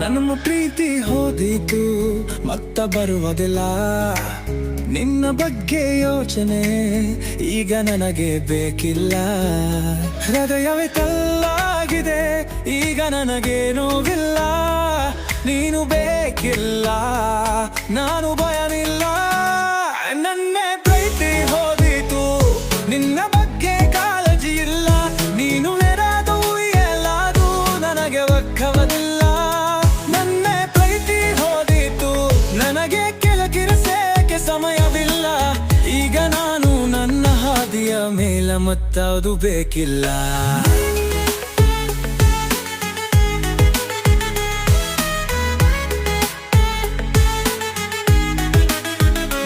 ನನ್ನ ಪ್ರೀತಿ ಹೋದಿತು, ಮತ್ತ ಬರುವುದಿಲ್ಲ. ನಿನ್ನ ಬಗ್ಗೆ ಯೋಚನೆ, ಈಗ ನನಗೆ ಬೇಕಿಲ್ಲ. ಹೃದಯವೇ ತಲ್ಲಾಗಿದೆ ಈಗ ನನಗೆ ನೋವಿಲ್ಲ. ನೀನು ಬೇಕಿಲ್ಲ, ನಾನು ಭಯವಿಲ್ಲ. ನನ್ನ ಪ್ರೀತಿ ಹೋದಿತು, ನಿನ್ನ ಮೇಲ ಮತ್ತದು ಬೇಕಿಲ್ಲ.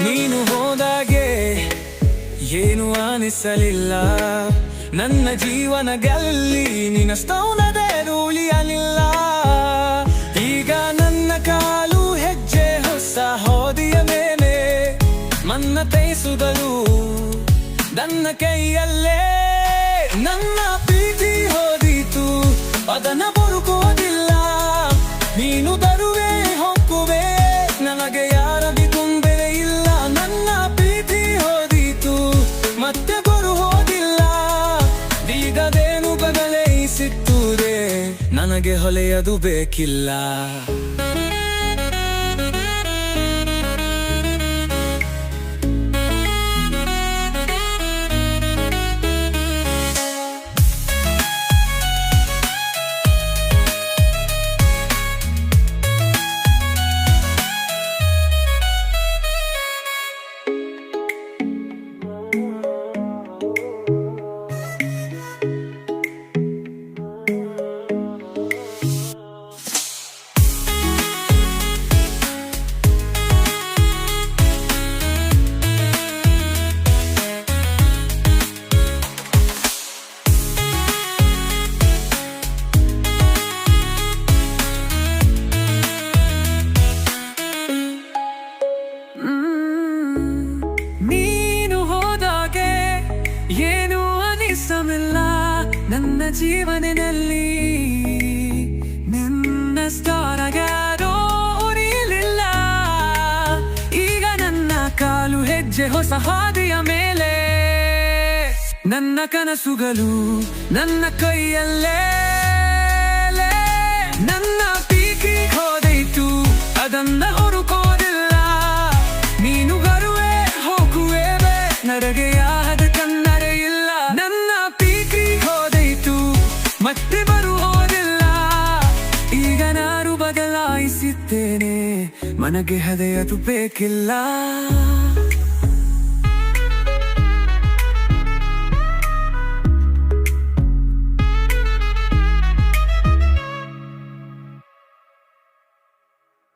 ನೀನು ಹೋದಾಗೆ ಏನು ಅನಿಸಲಿಲ್ಲ. ನನ್ನ ಜೀವನದಲ್ಲಿ ನಿನ್ನ ಸ್ತೌನದೇ ಉಳಿಯಲಿಲ್ಲ ನನ್ನ ಕೈಯಲ್ಲೇ ನನ್ನ ಪ್ರೀತಿ ಹೋದೀತು. ಅದನ್ನ ಬರುಕೋದಿಲ್ಲ ನೀನು ತರುವೆ, ಹೊಕ್ಕುವೆ. ನನಗೆ ಯಾರದಿ ತೊಂದರೆ ಇಲ್ಲ. ನನ್ನ ಪ್ರೀತಿ ಹೋದೀತು. ಮತ್ತೆ ಬರು ಹೋದಿಲ್ಲ ಈಗದೇನು ಬದಲಾಯಿಸಿತ್ತುರೆ. ನನಗೆ ಹೊಲೆಯದು ಬೇಕಿಲ್ಲ. ನೀನು ಹೋದಾಗೆ ಏನು ಅನಿಸಮಿಲ್ಲ ನನ್ನ ಜೀವನದಲ್ಲಿ. ನಿನ್ನ ಸ್ಟಾರಗಾರೋ ಉರಿಯಲಿಲ್ಲ ಈಗ ನನ್ನ ಕಾಲು ಹೆಜ್ಜೆ ಹೊಸ ಹಾದಿಯ ಮೇಲೆ. ನನ್ನ ಕನಸುಗಳು ನನ್ನ ಕೈಯಲ್ಲೇ ಯಾದ ಕನ್ನಡ ಇಲ್ಲ. ನನ್ನ ಪೀಕಿ ಹೋದೈತು ಮತ್ತೆ ಬರುವುದಿಲ್ಲ ಈಗ ನಾನು ಬದಲಾಯಿಸಿದ್ದೇನೆ ಮನಗೆ ಹದೆಯದು ಬೇಕಿಲ್ಲ.